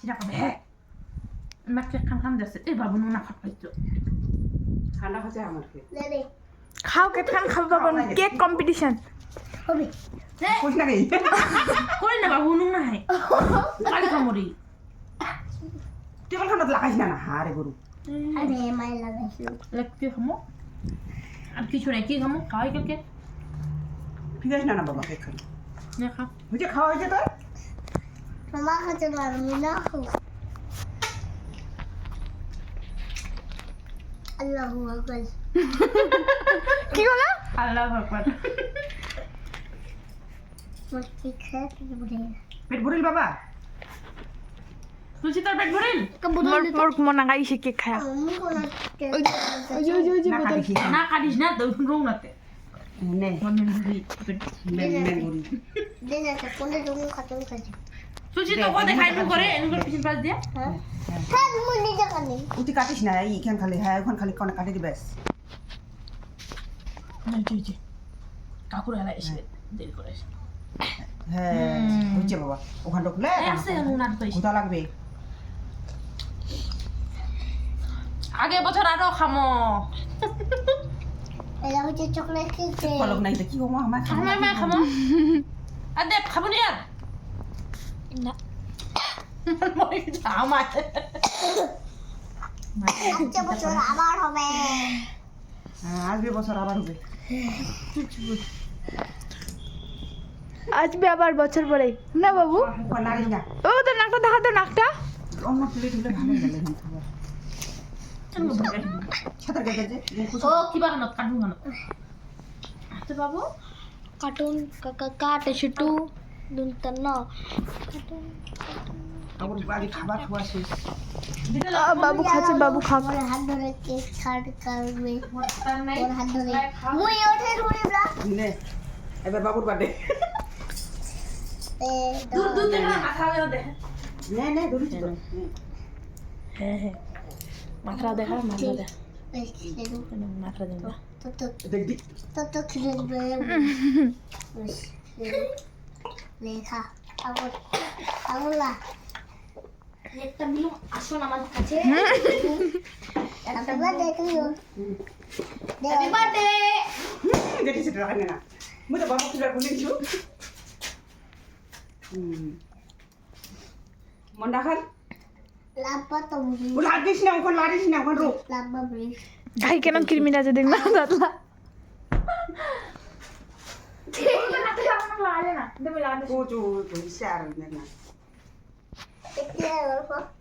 সিরাকা বে মাকে খান খান যাচ্ছে এই বাবু নুনা খাট পাইছো ঠান্ডা হচ্ছে Dale. খাও কেট খান খাব বাবা কেক কম্পিটিশন Hobi. খুশ নাকি করে না বাবু নুনা হাই কালি খামরি টেবিল খানাত লাগাইছ না না হারে গরু may lagay লাইক কি খামো আর কিছু নাই কি খামো খাওয়াই কালকে ঠিক আছে না না বাবা কেক খাই নে খা হয়েছে খাওয়া হয়েছে তোর Mama ka dyan, marami ako. Allahu Akbar. কি বলো আল্লাহ ভগবান Magkikret, kabudin. পেট ভরিল বাবা তোর পেট ভরিল মোর মোর মনা খায়া na না কাটিস না কাটিস না তো রৌ নাতে নে মন ভরি মেন মেন গরু Din na sa puna yung তুলসী তো কোথায় খাই নু করে এনু করে পিছন পাশ দিয়ে। nila kani? কাটিস না খালি হ্যাঁ ওখান খালি কোনে কাটি দিবে কাকুর এলা এসে দেরি করে হ্যাঁ বাবা ওখান ঢুকলে আছে নুনার তো কোথা লাগবে? আগে বছর আরও খামো। ko yung chocolate cake eh. নাই তো কি হব আমার খামো। মা খামো। আর দেখ খাব নি আর? না। আমার বছর আবার হবে। হ্যাঁ আসবে বছর আবার হবে। আসবে আবার বছর পরে। না বাবু? ও তো নাকটা দেখা তো। নাকটা কেটে ও কাটু বাবু? কার্টুন কাকাকাটে ছোটু দুনতান না আমার বাড়ি খাবার খাওয়া শেষ বাবু খাচ্ছে বাবু খাক ওর হাত ধরে কেক ছাড় করবে ওর হাত ধরে মুই ওঠে ধরে ব্রা নে এবার বাবুর এ দূর দূর থেকে মাথা বেরো দেখে নে নে ধরেছি তো হ্যাঁ হ্যাঁ মাথা দেখা মাথা দেখা মাথা তো তো দেখবি তো তো খেলবে লেখা আগর আগলা একটা মিলু আসুন আমার কাছে একটা বার দেখলিও হ্যাপি বার্থডে দেখি সেটা রাখবে না মুই তো বাবু তুলে ভুলে গেছো মন্ডা খান লাম্পা তো মুড়ি ও লাগিস না ওখানে লাগিস না ওখানে রোক লাম্পা ব্রিজ গাই কেন কিরমির আছে দেখ না দাদলা ও চো চো ইসে আর না Kaya,